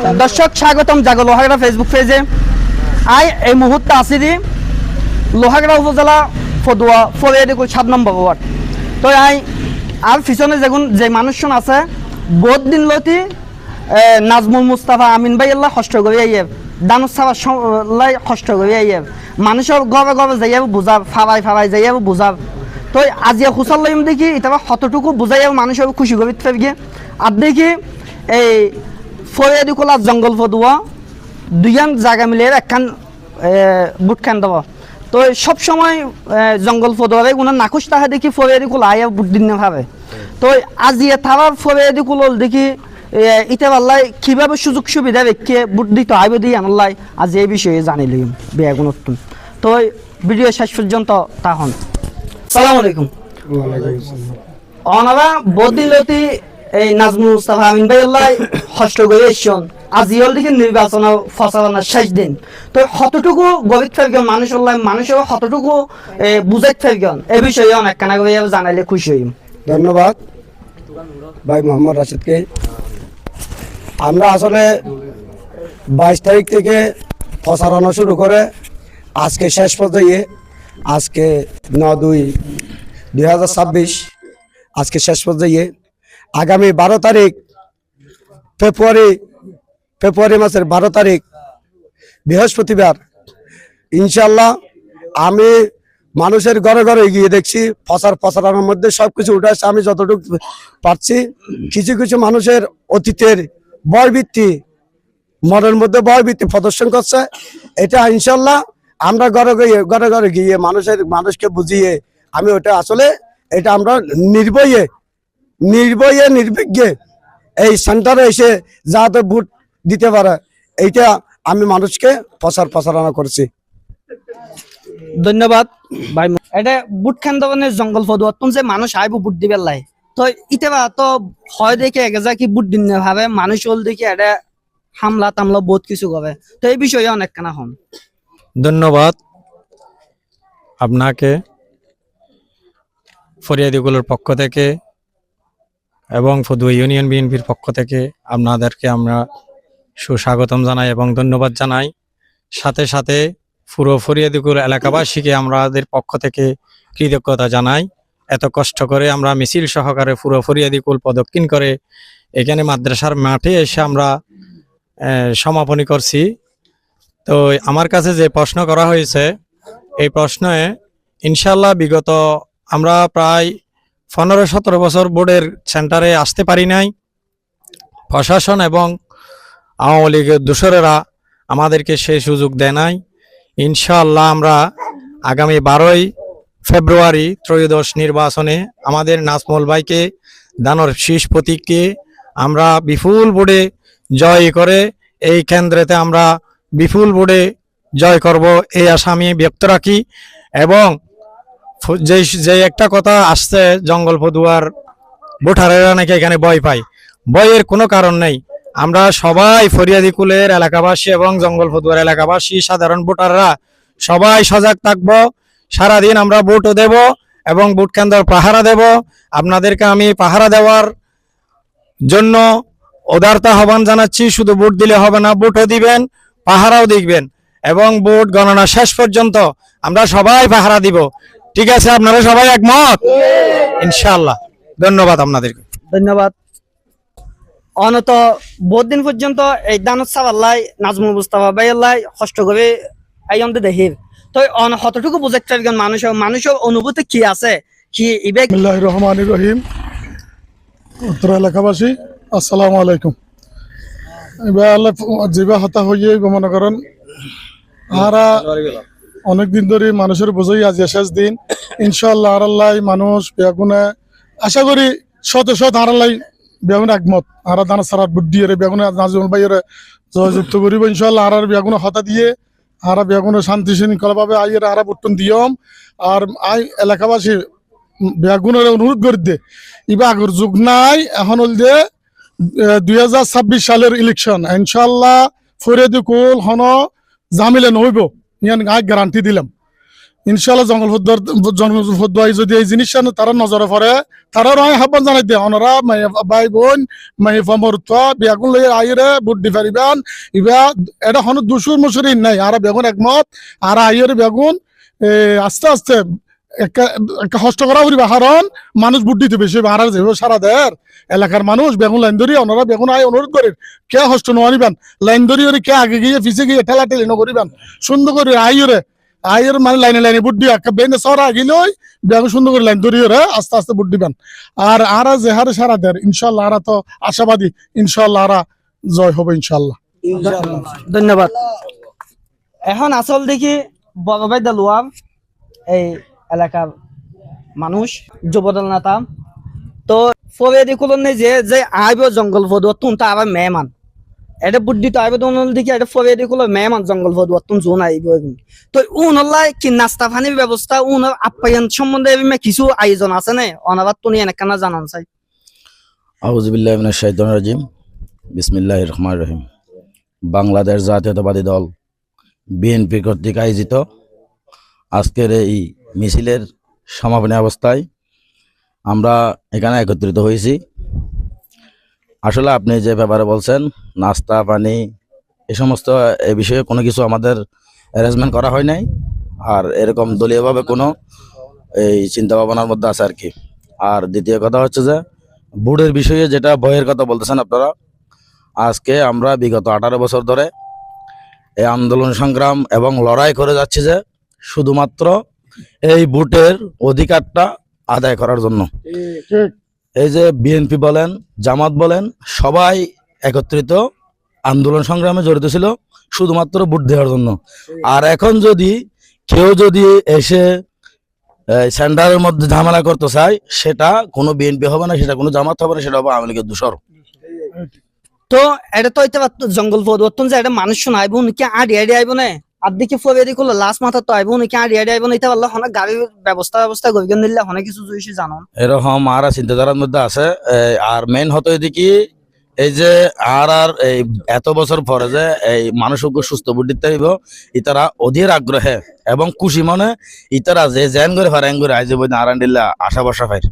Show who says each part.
Speaker 1: দর্শক, স্বাগতম জাগো লোহাগড়া ফেসবুক পেজে আই, এই মুহূর্তে আছি দি লোহাগড়া উপজেলা ফদুয়া ফরিয়াদিকুল সাত নম্বর ওয়ার্ড। তো আই, আর পিছনে যেগুন যে মানুষজন আছে, বহুত দিন লতি নাজমুল মুস্তাফা আমিন ভাই আল্লাহ কষ্ট করে আইয়ে দানুস সাবা লাই কষ্ট করে আইয়ে মানুষের গবে গবে যাইয়াব বুঝাব ফাবাই ফাবাই যাইয়াব বুঝাব তো আজিয়া খুচাল লাইম দেখি এটা কতটুকু বুঝাই মানুষের খুশি করে থাকি আর দেখি, এই ফরিয়াদি কোলা জঙ্গল ফদুয়া দুইয়ান জায়গা মিলে একখান বুট খান দেব। তো সব সময় জঙ্গল ফদুয়া কোনো নাকুশ তাহে দেখি ফরিয়াদি কোলা আয়া বুট দিন ভাবে। তো আজি থাবার ফরিয়াদি কুলল দেখি ইতে পাল্লাই কীভাবে সুযোগ সুবিধা বেকে বুট দিতে আইব দিয়ে আনাল্লাই আজ এই বিষয়ে জানিলি বিয়া গুণত্তম তো ভিডিও শেষ পর্যন্ত তা হন সালাম আলাইকুম। অনারা বদিলতি এই নাজমুল মুস্তাফা আমিন ভাই আল্লাহ কষ্ট করে এসছেন। আজি দেখি নির্বাচন ফসলানোর শেষ দিন। তো কতটুকু গরিব ফেরগন মানুষ আল্লাহ, মানুষের কতটুকু বুঝাই ফেরগন এ বিষয়ে অনেক কানা জানাইলে খুশি হইম।
Speaker 2: ধন্যবাদ। ভাই মোহাম্মদ রাশিদকে। আমরা আসলে বাইশ তারিখ থেকে প্রচারণা শুরু করে আজকে শেষ পর্যায়ে, আজকে ন দুই দুই আজকে শেষ পর্যায়ে আগামী বারো তারিখ, ফেব্রুয়ারি ফেব্রুয়ারি মাসের বারো তারিখ, বৃহস্পতিবার। ইনশাল্লাহ আমি মানুষের ঘরে ঘরে গিয়ে দেখছি ফসার ফসারানোর মধ্যে সব কিছু উঠে আসছে। আমি যতটুকু পারছি, কিছু কিছু মানুষের অতীতের বয়বৃত্তি, মনের মধ্যে বয়বৃত্তি প্রদর্শন করছে। এটা ইনশাল্লাহ আমরা ঘরে গিয়ে, ঘরে ঘরে গিয়ে মানুষের, মানুষকে বুঝিয়ে আমি ওটা আসলে, এটা আমরা নির্ভয়ে নির্ভয়ে নির্বিঘ্নে এই সেন্টারে এসে যাতে ভোট দিতে পারে এইটা আমি মানুষকে প্রচার প্রচারণা করছি।
Speaker 1: ধন্যবাদ ভাই। এটা বুট খান দবনে জঙ্গল ফদুয়া তুমি যে মানুষ আইব বুট দিবে লাই তো ইতে বা তো হয় দেখে এগে যা কি বুট দিন না ভাবে মানুষ হল দেখে এটা হামলা তামলা বহুত কিছু হবে তো এই বিষয়ে অনেক কানা হন।
Speaker 3: ধন্যবাদ। আপনাকে ফরিয়াদিগুলোর পক্ষ থেকে এবং ফদুয়া ইউনিয়ন বিএনপির পক্ষ থেকে আপনাদেরকে আমরা সুস্বাগতম জানাই এবং ধন্যবাদ জানাই। সাথে সাথে পুরো ফরিয়াদিগুল এলাকাবাসীকে আমাদের পক্ষ থেকে কৃতজ্ঞতা জানাই। এত কষ্ট করে আমরা মিছিল সহকারে পুরো ফরিয়াদিকুল প্রদক্ষিণ করে এখানে মাদ্রাসার মাঠে এসে আমরা সমাপনী করছি। তো আমার কাছে যে প্রশ্ন করা হয়েছে, এই প্রশ্নে ইনশাল্লাহ বিগত আমরা প্রায় পনেরো সতেরো বছর বোর্ডের সেন্টারে আসতে পারি নাই। প্রশাসন এবং আওয়ামী লীগের দোসরেরা আমাদেরকে সেই সুযোগ দেয় নাই। ইনশাল্লাহ আমরা আগামী বারোই ফেব্রুয়ারি ত্রয়োদশ নির্বাচনে আমাদের নাজমল ভাইকে দানর শীষ প্রতীককে আমরা বিপুল বোর্ডে জয় করে এই কেন্দ্রেতে আমরা বিপুল বোর্ডে জয় করব, এই আশা আমি ব্যক্ত রাখি। এবং যে একটা কথা আসছে জঙ্গল ফদুয়ার ভোটারেরা নাকি এখানে ভয় পায়। ভয়ের কোনো কারণ নেই। আমরা সবাই ফরিয়াদি কুলের এলাকাবাসী এবং জঙ্গল ফদুয়ার এলাকাবাসী, সাধারণ ভোটাররা সবাই সজাগ থাকব। সারাদিন আমরা ভোটও দেব এবং ভোট কেন্দ্র পাহারা দেব। আপনাদেরকে আমি পাহারা দেওয়ার জন্য উদারতা আহ্বান জানাচ্ছি। শুধু ভোট দিলে হবে না, ভোটও দিবেন, পাহারাও দেখবেন এবং ভোট গণনা শেষ পর্যন্ত আমরা সবাই পাহারা দিব। ঠিক আছে আপনারা সবাই একমত? ইনশাআল্লাহ। ধন্যবাদ আপনাদেরকে।
Speaker 1: ধন্যবাদ। অনত বহুত দিন পর্যন্ত এই দানত সাবাল্লাই নাজমুল মুস্তাফা ভাই আল্লাহ কষ্ট করে এই অন্তে দেহির তো অন কতটুকু বুঝাইতে পারবেন মানুষের মানুষের অনুভূতি কি আছে? কি ইবে
Speaker 4: রহমান রহিম। উত্তর এলাকাবাসী আসসালামু আলাইকুম। এবার আল্লাহ জিবা হতা হইয়ে মনে করেন। আরা অনেকদিন ধরে মানুষের বোঝাই আজ শেষ দিন। ইনশাল্লাহ আর আল্লাহ মানুষ বেগুনে, আশা করি শত শত আর আল্লাহ বেগুনে একমত। আর দানা সারা বুদ্ধি এর বেগুনে নাজমুল ভাইয়ের জয়যুক্ত করিব। ইনশাল্লাহ আর বেগুনে হতা দিয়ে আর বেগুনে শান্তি শৃঙ্খলা ভাবে আইয়ের আর বুট্টন দিয়ম। আর আই এলাকাবাসী বেগুনের অনুরোধ করে দে ইবা আগর যুগ নাই, এখন হল যে দুই হাজার ছাব্বিশ সালের ইলেকশন ইনশাল্লাহ ফরিয়াদি কুল হন জামিলে নহইব ইয়ান গ্যারান্টি দিলাম। ইনশাল্লাহ জঙ্গল ফুদ্দাই যদি এই জিনিস তারা নজরে পড়ে, তারা রয় হাব্বান জানাই দিয়ে, অনারা ভাই বোন মাই ফমরত্বা বেগুন লই আইরে বুদ্ধি দি পারিবান ইবা এটা হন দুশুর মুসুরি নাই, আর বেগুন একমত, আর আইয়ের বেগুন আস্তে আস্তে একটা হস্ত করা করিবা কারণ মানুষ বুট দিতে বেশি আর যেভাবে সারা দেয় এলাকার মানুষ বেগুন লাইন ধরি ওনারা বেগুন আয় অনুরোধ করেন কে হস্ত নোয়ারিবেন লাইন ধরি ওরে কে আগে গিয়ে পিছিয়ে গিয়ে ঠেলা ঠেলি নকরিবেন সুন্দর করে আইরে আইয়ের মানে লাইনে লাইনে বুট দিয়ে একটা বেনে সরা গিলই বেগুন সুন্দর করে লাইন ধরি ওরে আস্তে আস্তে বুট দিবেন। আর আরা যে হারে সারা দেয় ইনশাল্লাহ আরা তো আশাবাদী ইনশাল্লাহ আরা জয় হবে ইনশাল্লাহ
Speaker 1: ধন্যবাদ। এখন আসল দেখি বড় ভাই দেলোয়ার এই এলাকার মানুষ, যুবদল নেতা। তো ফরে দেখুন যে যে আইব জঙ্গল ফদু তুন তো আবার মেহমান। এটা বুদ্ধি তো আইব তোন দেখি, এটা ফরে দেখুন মেহমান জঙ্গল ফদু তুন জোন আইব তো উনলাই কি নাস্তা পানির ব্যবস্থা উনার আপ্যায়ন সম্বন্ধে কিছু আয়োজন আছে নে? অনাবার তুমি এনেকানা জানান চাই।
Speaker 5: আউজবিল্লাহ শাহিদ রাজিম। বিসমিল্লাহ রহমান রহিম। বাংলাদেশ জাতীয়তাবাদী দল, বিএনপি কর্তৃক আয়োজিত আজকের এই মিছিলের সমাপনী অবস্থায় আমরা এখানে একত্রিত হয়েছি। আসলে আপনি যে ব্যাপারে বলছেন, নাস্তা, পানি, এ সমস্ত, এ বিষয়ে কোনো কিছু আমাদের অ্যারেঞ্জমেন্ট করা হয় নাই। আর এরকম দলীয়ভাবে কোনো এই চিন্তা ভাবনার মধ্যে আছে আর কি। আর দ্বিতীয় কথা হচ্ছে যে বুড়ের বিষয়ে যেটা বইয়ের কথা বলতেছেন আপনারা, আজকে আমরা বিগত আঠারো বছর ধরে এই আন্দোলন সংগ্রাম এবং লড়াই করে যাচ্ছি যে, শুধুমাত্র এই বুটের অধিকারটা আদায় করার জন্য। এই যে বিএনপি বলেন, জামাত বলেন, সবাই একত্রিত আন্দোলন সংগ্রামে জড়িত ছিল, শুধুমাত্র ভোট দেওয়ার জন্য। আর এখন যদি কেউ যদি এসে সেন্টারের মধ্যে ঝামেলা করতে চায়, সেটা কোনো বিএনপি হবে না, সেটা কোনো জামাত হবে না, সেটা হবে আওয়ামী লীগের দূষর।
Speaker 1: তো এটা তো জঙ্গল পরিবর্তন যে এটা মানুষ শোনা আইব নাকি আড়ি আড়ি আইব না? আর দেখো লাস্ট মাথা তো আইব নাকি আড়ি আইব না এটা বললে অনেক গাড়ির ব্যবস্থা ব্যবস্থা করি নিলে অনেক কিছু জুইছি জানো
Speaker 5: এরকম আর চিন্তাধারার মধ্যে আছে এই আর মেন হতো এদিকে এই যে আর আর এই এত বছর পরে যে এই মানুষকে সুস্থ বুদ্ধিতে হইব ইতারা অধীর আগ্রহে এবং খুশি মনে ইতারা যে জেন করে আইজে বই আরান্ডিল্লা আশা বসা ফাইর।